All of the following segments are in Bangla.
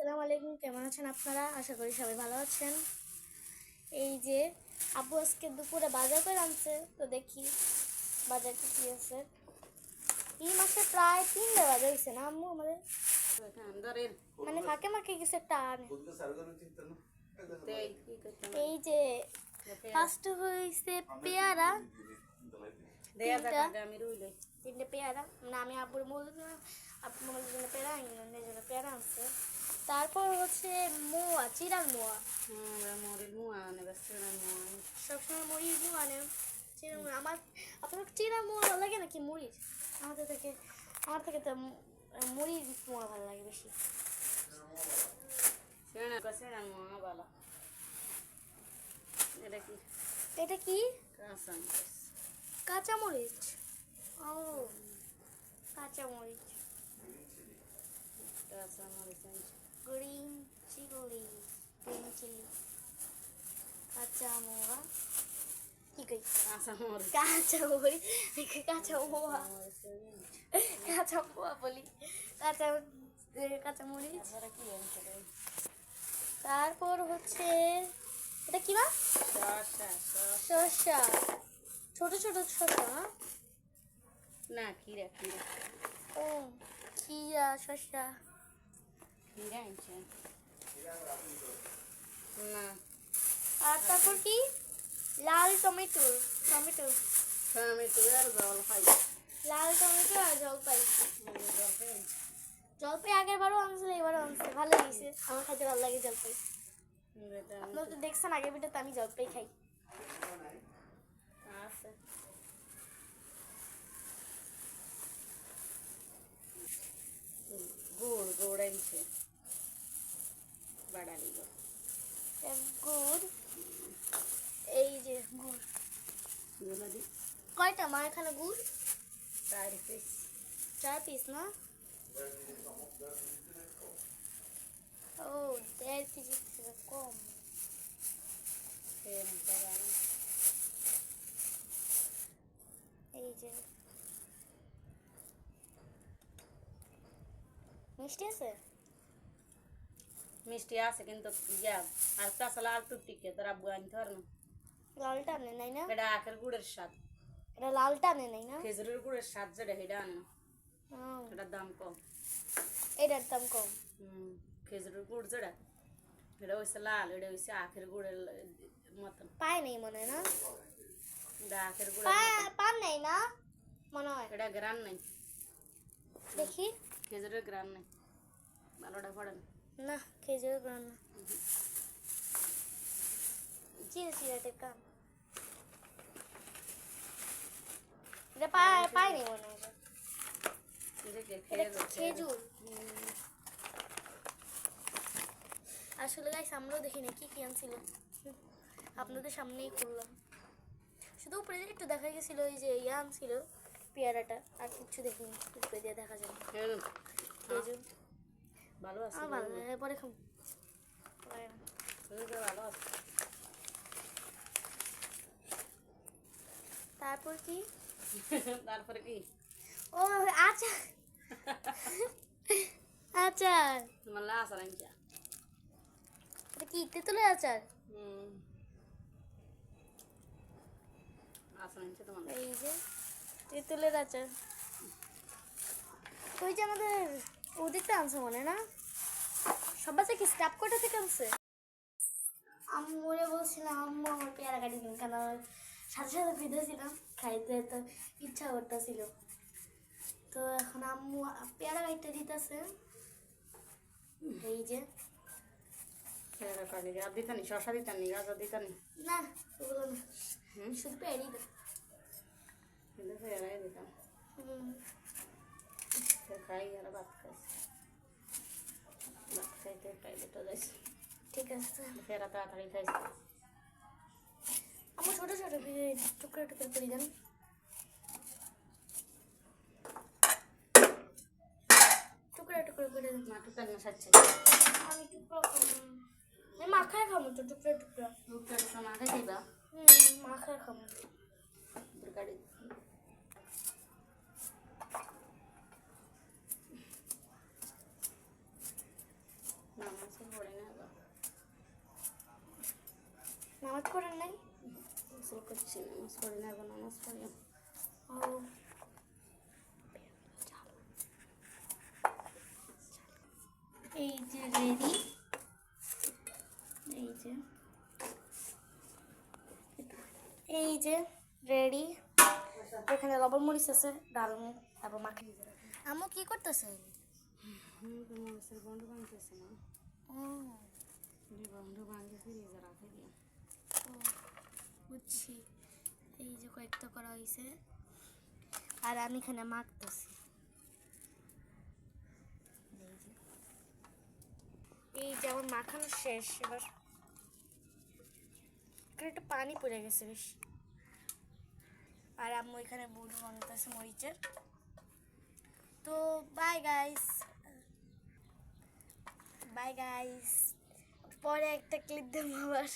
আসসালামু আলাইকুম কেমন আছেন আপনারা? আশা করি সবাই ভালো আছেন। এই যে আব্বু আজকে দুপুরে বাজার করে আনছে তো দেখি বাজার কি কি আছে। এই মাসে প্রায় তিনটা বাজার হয়েছে না আম্মু আমাদের? মানে ফাঁকে মাকে কিছু একটা আনে। এই যে ফার্স্ট হয়েছে পেয়ারা তিনটা। পেয়ারা। মানে আমি আব্বুর মূল আব্বু মূলের জন্য পেয়ারা পেয়ারা আনছে। তারপর হচ্ছে মোয়া চিরার মোয়া। আমরা মরিল মুয়া আনে ব্যস্ত না মুয়া সবসময় মুড়ির মোয়া আনে। চিরা মোয়া আমার আপনার চিরা মোয়া ভালো লাগে নাকি মুড়ির আমাদের থেকে আমার থেকে তো মুড়ির মোয়া ভালো লাগে বেশি। সেনা কাছে না এটা কি? এটা কি? কাঁচা মরিচ ও কাঁচা মরিচ কাঁচা মরিচ আনছি। গ্রিন চিলি গ্রিন চিলি কাঁচা মোয়া কি কই কাঁচা মরিচ কাঁচা মোয়া কাঁচা মোয়া বলি কাঁচা মরিচ তারপর হচ্ছে এটা কি না শসা ছোট ছোট শসা না? খিরা খিরা ও কিয়া শসা। আনছে না। আর তারপর কি? লাল টমেটো টমেটো। আমি তো আর জল খাই। লাল টমেটো আর জলপাই। জলপাই আগের বারও আনছিল এবারও আনছে। ভালো লাগছে আমার খাইতে ভালো লাগে জলপাই। আপনারা তো দেখছেন আগের ভিডিওতে আমি জলপাই খাই। গুড় গুড় আনছে। গুড় এই যে গুড়। কয়টা মা এখানে গুড়? চার পিস চার পিস না? ও দেড় কেজি থেকে কম। এই যে। মিষ্টি আছে? মিষ্টি আছে কিন্তু ইয়া আর তাছাড়া আর টুকটিকে তোর আব্বু আনতে পার না। লালটা আনে নাই না? এটা আখের গুড়ের স্বাদ। এটা লালটা আনে নাই না? খেজুরের গুড়ের স্বাদ যেটা সেটা আনে। না এটার দাম কম। এটার দাম কম? হুম খেজুরের গুড় যেটা এটা হয়েছে লাল এটা হয়েছে আখের গুড়ের মতন। পায় নাই মনে না? এটা আখের গুড়ের পায় পান নাই না? মনে হয়। এটা গ্রান নাই। দেখি। খেজুরের গ্রান নাই। ভালোটা পড়ে না। না খেজুর গ্রান না চিড়ে চিড়ে কাম এটা পায় পায় নাই মনে হয় এটা। দেখে এটা খেজুর আসলে গাইস আমরাও দেখি না কি কি আনছিল আপনাদের সামনেই করলাম শুধু উপরে দিয়ে একটু দেখা গেছিল ওই যে ইয়ে আনছিল পেয়ারাটা আর কিচ্ছু দেখিনি উপরে দিয়ে দেখা যায় খেজুর। ভালো আছে ভালো লাগে পরে খাম ভালো আছে। তারপর কি? তারপরে কি? ও আচার। আচার। তোমার লাস আর আনছে। এটা কি তেঁতুলের আচার? হুম। আসন আনছে তোমার। এই যে তেঁতুলের আচার। ওই যে আমাদের ওদিকটা আনছে মনে না? সবাই থেকে স্টাফ কোটা থেকে আনছে? আম্মুরে বলছিলাম আম্মু আমার পেয়ারা কাটি দিন। কেন সাথে সাথে বিধেছিলাম খাইতে তো ইচ্ছা করতেছিল। তো এখন আম্মু পেয়ারা কাটতে দিতেছে। এই যে। খেয়ারা কাটি আর দিতানি শশা দিতানি গাজর দিতানি? না ওগুলো না। শুধু পেয়ারি কিন্তু খেয়ারাই দিতাম। হুম। সে খাই আর ভাত খাইছে। ভাত খাইতে খাই দুটো যাইছে। ঠিক আছে। খেয়ারা তাড়াতাড়ি খাইছে। আমার ছোট ছোট করে টুকরো টুকরো করে দেন টুকরো টুকরো করে মা টুকার না সাচ্ছে আমি টুকরো মাখায় খাব তো টুকরো টুকরো। টুকার তো মা খাই দিবা হুম মাখায় খাব। গাড়ি না পড়ে না আবার নামাজ পড়েন নাই গোসল করছি নামাজ পড়ে না আবার নামাজ পড়ি। ও এই যে রেডি। এই যে। এই যে রেডি। এখানে লবণ মরিচ আছে ডাল তারপর মাখি আমু কি করতেছে? মাছের বন্ধ ভাঙতেছে না ও। দুই বন্ধ ভাঙে রাখে দিয়ে বুঝছি। এই যে কয়েকটা করা হয়েছে আর আমি এখানে মাখতেছি। এই যে। আমার মাখানো শেষ, এবার এখানে একটু পানি পড়ে গেছে বেশ। আর আম্মু এখানে বুড়ো বানাতেছে মরিচের। তো বাই গাইস বাই গাইস পরে একটা ক্লিপ দেবো আবার।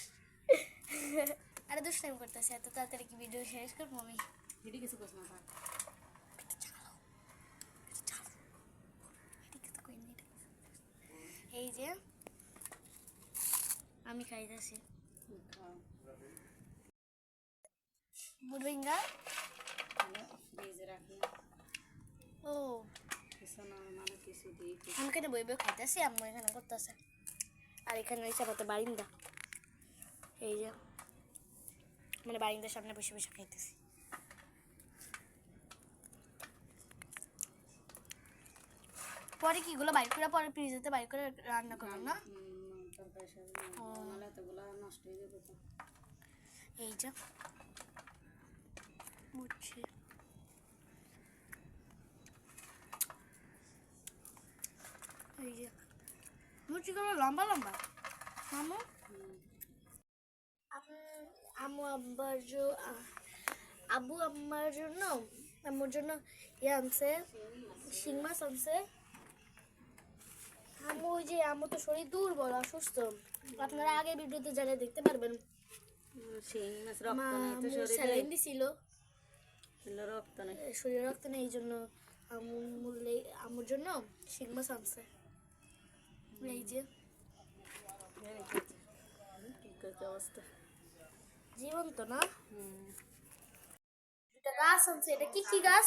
আরে দুষ্টাইম করতেছে এত তাড়াতাড়ি কি ভিডিও শেষ করব আমি? এটি কিছু করছ না। এই যে আমি খাইতেছি। ফ্রিজে ও। মানে আমি এখানে বই বই খাইতেছি আম্মু এখানে করতেছে। আর এখানে রয়েছে আমাদের বারিন্দা। এই যে। মানে বারিন্দার সামনে বসে বসে খাইতেছি। পরে কি গুলো বাইর করে পরে ফ্রিজেতে বাইর করে রান্না করব না? হয়ে এই যে। বুঝছি এই যে। লম্বা লম্বা। মামু? আম- আম্মু আব্বার জন্য আব্বু আম্মার জন্য আম্মুর জন্য ইয়ে আনছে শিং মাছ আনছে। আম্মু ওই যে আম্মু তো শরীর দুর্বল অসুস্থ। আপনারা আগে ভিডিওতে জানিয়ে দেখতে পারবেন। শিং মাছ রক্ত দিছিল। রক্ত নেই। শরীরে রক্ত নেই এই জন্য জন্য শিং মাছ আনছে। এই যে। অবস্থা। জীবন্ত না? এটা গাছ আনছে এটা কি কি গাছ?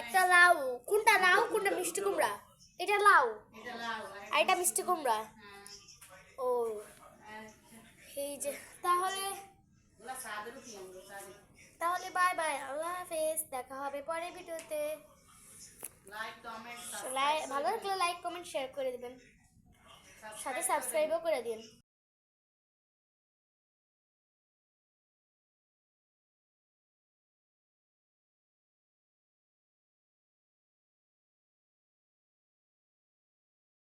একটা লাউ কোনটা লাউ কোনটা মিষ্টি কুমড়া? এটা লাউ। আর এটা মিষ্টি কুমড়া? ও এই যে তাহলে তাহলে বাই বাই আল্লাহ হাফেজ দেখা হবে পরের ভিডিওতে। ভালো লাগলে লাইক কমেন্ট শেয়ার করে দেবেন। সাথে সাবস্ক্রাইবও করে দিন।